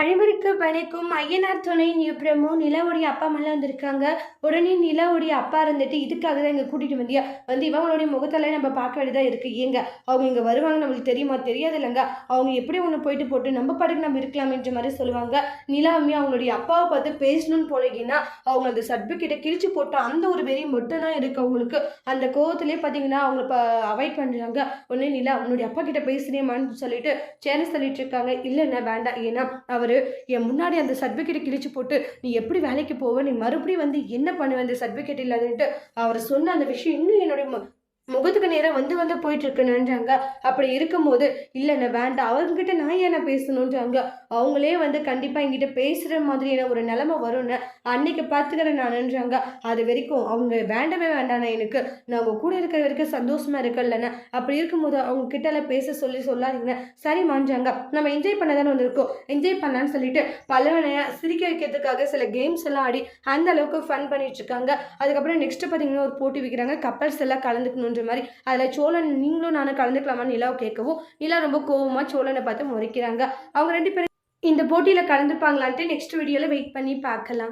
அனைவருக்கு வணக்கம். ஐயனார் துணை பிரமோ நிலாவுடைய அப்பா அம்மாலாம் வந்திருக்காங்க. உடனே நிலாவுடைய அப்பா இருந்துட்டு இதுக்காக தான் இங்கே கூட்டிகிட்டு வந்தியா? வந்து இவங்களுடைய முகத்தெல்லாம் நம்ம பார்க்க வேண்டியதாக இருக்குது ஏங்க அவங்க இங்கே வருவாங்க நம்மளுக்கு தெரியுமா? தெரியாது இல்லைங்க அவங்க எப்படி ஒன்று போயிட்டு போட்டு நம்ம பாட்டுக்கு நம்ம இருக்கலாம்ன்ற மாதிரி சொல்லுவாங்க. நிலாவுமே அவங்களுடைய அப்பாவை பார்த்து பேசணும்னு போலீங்கன்னா அவங்க அந்த சர்டிஃபிகேட்டை கிழிச்சு போட்டு அந்த ஒரு வெறி மட்டும் தான் இருக்குது அவங்களுக்கு. அந்த கோவத்திலே பார்த்தீங்கன்னா அவங்க இப்போ அவாய்ட் பண்ணுறாங்க உடனே நிலா உன்னுடைய அப்பா கிட்ட பேசுனேமான்னு சொல்லிட்டு சேர சொல்லிட்டு இருக்காங்க. இல்லைன்னா வேண்டாம். ஏன்னா அவர் என் முன்னாடி அந்த சர்டிஃபிகேட்டை கிழிச்சு போட்டு நீ எப்படி வேலைக்கு போவ? நீ மறுபடியும் வந்து என்ன பண்ணுவ? அந்த சர்டிஃபிகேட் இல்லாதுன்ட்டு. அவர் சொன்ன அந்த விஷயம் இன்னும் என்னுடைய முகத்துக்கு நேரம் வந்து வந்து போயிட்டு இருக்குன்னுன்றாங்க அப்படி இருக்கும்போது இல்லைண்ணே வேண்டாம். அவங்ககிட்ட நான் ஏன் பேசணுன்றாங்க? அவங்களே வந்து கண்டிப்பாக என்கிட்ட பேசுகிற மாதிரியான ஒரு நிலமை வரும்னு அன்னைக்கு பார்த்துக்கிறேன் நானுன்றாங்க. அது வரைக்கும் அவங்க வேண்டவே வேண்டாண்ணே எனக்கு. நான் அவங்க கூட இருக்கிற வரைக்கும் சந்தோஷமாக இருக்கலண்ணே அப்படி இருக்கும்போது அவங்க கிட்டலாம் பேச சொல்லி சொல்லாதீங்கண்ணே சரி மாஞ்சாங்க நம்ம என்ஜாய் பண்ண தானே வந்திருக்கோம். என்ஜாய் பண்ணலான்னு சொல்லிட்டு பல்லவனைய சிரிக்க வைக்கிறதுக்காக சில கேம்ஸ் எல்லாம் ஆடி அந்த அளவுக்கு ஃபன் பண்ணிட்டு இருக்காங்க. அதுக்கப்புறம் நெக்ஸ்ட் பார்த்தீங்கன்னா ஒரு போட்டி வைக்கிறாங்க. கப்பல்ஸ் எல்லாம் கலந்துக்கணுன்ற மாதிரி. அதில் சோழன் நீங்களும் நானும் கலந்துக்கலாமான்னு நிலாவை கேட்கவும் நிலா ரொம்ப கோபமாக சோழனை பார்த்து முறைக்கிறாங்க. அவங்க ரெண்டு பேரும் இந்த போட்டியில் கலந்துப்பாங்களான்ட்டு நெக்ஸ்ட் வீடியோவில் வெயிட் பண்ணி பார்க்கலாம்.